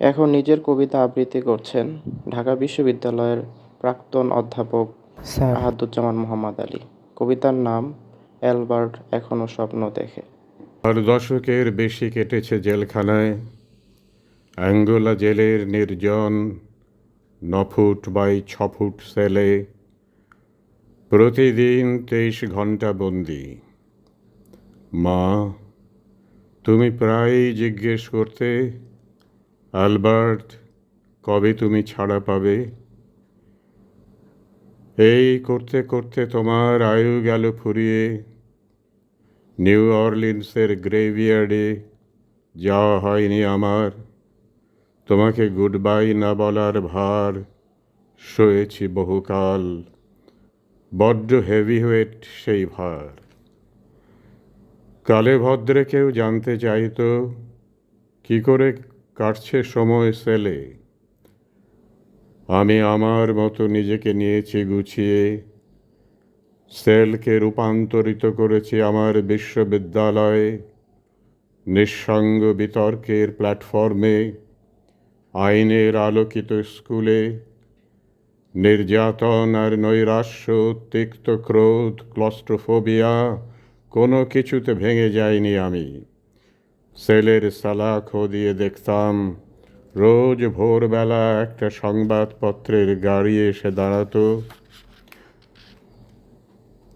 এখন নিজের কবিতা আবৃত্তি করছেন ঢাকা বিশ্ববিদ্যালয়ের প্রাক্তন অধ্যাপক স্যার। আহাদুজ্জামান মোহাম্মদ আলী। কবিতার নাম অ্যালবার্ট এখনও স্বপ্ন দেখে। আর দশকের বেশি কেটেছে জেলখানায়। অ্যাঙ্গোলা জেলের নির্জন ন ফুট বাই ছ ফুট সেলে। প্রতিদিন তেইশ ঘণ্টা বন্দি। মা তুমি প্রায়ই জিজ্ঞেস করতে অ্যালবার্ট কবে তুমি ছাড়া পাবে? এই করতে করতে তোমার আয়ু গেল ফুরিয়ে। নিউ অরলিন্সের গ্রেভিয়ার্ডে যাওয়া হয়নি আমার। তোমাকে গুড বাই না বলার ভার সয়েছি বহুকাল। বড্ড হেভি ওয়েট সেই ভার। কালে ভদ্রে কেউ জানতে চাইতো, কি করে কাটছে সময় সেলে আমি আমার মতো নিজেকে নিয়েছি, গুছিয়ে সেলকে রূপান্তরিত করেছি আমার বিশ্ববিদ্যালয়ে। নিঃসঙ্গ বিতর্কের প্ল্যাটফর্মে, আইনের আলোকিত স্কুলে, নির্যাতন আর নৈরাশ্য, তিক্ত ক্রোধ, ক্লস্ট্রোফোবিয়া, কোনো কিছুতে ভেঙে যায়নি আমি। সেলের সালাখ দিয়ে দেখতাম। রোজ ভোরবেলা একটা সংবাদপত্রের গাড়ি এসে দাঁড়াতো।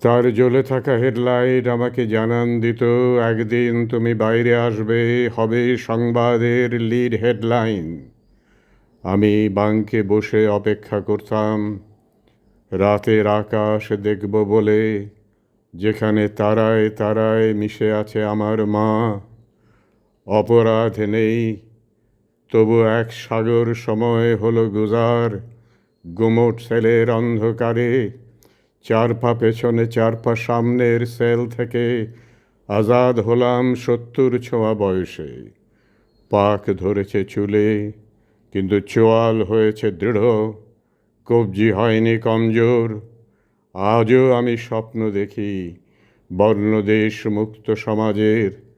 তার জ্বলে থাকা হেডলাইট আমাকে জানান দিত, একদিন তুমি বাইরে আসবে, হবে সংবাদের লিড হেডলাইন। আমি বাঙ্কে বসে অপেক্ষা করতাম। রাতের আকাশ দেখব বলে, যেখানে তারায় তারায় মিশে আছে আমার মা। অপরাধ নেই। তবু এক সাগর সময় হলো গুজার। গুমট সেলের অন্ধকারে চার পা পেছনে চার পা সামনের সেল থেকে আজাদ হলাম সত্তর ছোঁয়া বয়সে। পাক ধরেছে চুলে, কিন্তু চোয়াল হয়েছে দৃঢ়। কবজি হয়নি কমজোর। আজও আমি স্বপ্ন দেখি বর্ণদেশ মুক্ত সমাজের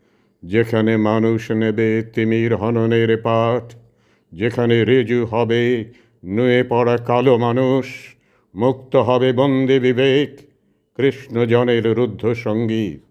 যেখানে মানুষ নেবে তিমির হননের পাঠ, যেখানে রেজু হবে নুয়ে পড়া কালো মানুষ, মুক্ত হবে বন্দে বিবেক, কৃষ্ণজনের রুদ্ধ সংগীত